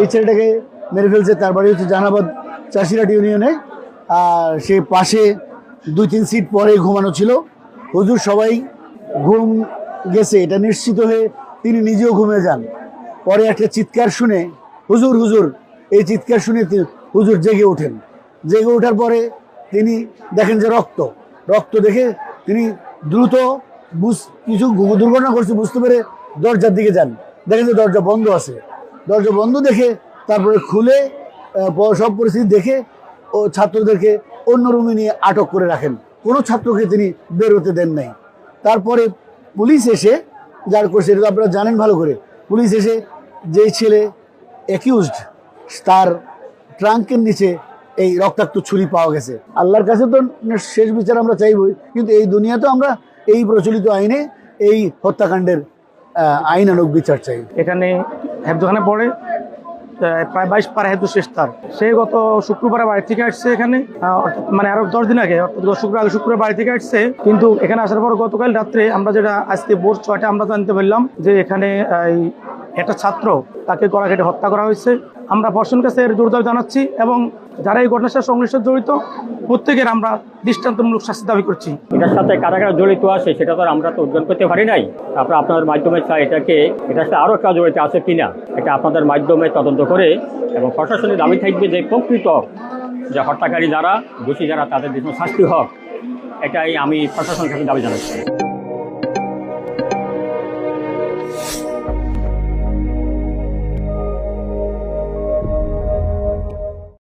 এই ছেলেটাকে মেরে ফেলছে, তার বাড়ি হচ্ছে জাহানাবাদ চাষিরাট ইউনিয়নে। আর সে পাশে দুই তিন সিট পরে ঘুমানো ছিল। হুজুর সবাই ঘুম গেছে, এটা নিশ্চিত হয়ে তিনি নিজেও ঘুমে যান। পরে একটা চিৎকার শুনে, হুজুর হুজুর, এই চিৎকার শুনে হুজুর জেগে ওঠেন। জেগে ওঠার পরে তিনি দেখেন যে রক্ত রক্ত দেখে তিনি দ্রুত বুঝ কিছু দুর্ঘটনা করছে বুঝতে পেরে দরজার দিকে যান। দেখেন যে দরজা বন্ধ আছে। দরজা বন্ধ দেখে তারপরে খুলে সব পরিস্থিতি দেখে ও ছাত্রদেরকে অন্য রুমে নিয়ে আটক করে রাখেন। কোনো ছাত্রকে তিনি বের হতে দেন নাই। তারপরে পুলিশ এসে যার করছে এটা তো আপনারা জানেন ভালো করে, পুলিশ এসে যেই ছেলে অ্যাকিউজড তার ট্রাঙ্কের নিচে এই রক্তাক্ত ছুরি পাওয়া গেছে। আল্লাহর কাছে তো শেষ বিচার আমরা চাইবই, কিন্তু এই দুনিয়াতেও আমরা এই প্রচলিত আইনে এই হত্যাকাণ্ডের আহ, আনুক বিচার চাই। এখানে হেফজোখানে পড়ে প্রায় বাইশ পার হেতু শেষ তার সে গত শুক্রবারে বাড়ি থেকে আসছে এখানে মানে আরও দশ দিন আগে অর্থাৎ শুক্রবার আগে শুক্রবার বাড়ি থেকে আসছে। কিন্তু এখানে আসার পর গতকাল রাত্রে আমরা যেটা আজকে ভোর ছয়টা আমরা জানতে পারলাম যে এখানে একটা ছাত্র তাকে গলা কেটে হত্যা করা হয়েছে। আমরা প্রশাসন কাছে এর জোর দাবি জানাচ্ছি এবং যারা এই ঘটনার সাথে জড়িত, প্রত্যেকের আমরা দৃষ্টান্তমূলক শাস্তি দাবি করছি। এটার সাথে কারা কারা জড়িত আছে, সেটা তো আমরা তো উদ্ধার করতে পারি নাই। তারপরে আপনাদের মাধ্যমে চাই এটাকে, এটার সাথে আরও কাজ জড়িত আছে কিনা, এটা আপনাদের মাধ্যমে তদন্ত করে এবং প্রশাসনের দাবি থাকবে যে প্রকৃত যে হত্যাকারী যারা, দোষী যারা, তাদের জন্য শাস্তি হোক। এটাই আমি প্রশাসনের কাছে দাবি জানাচ্ছি।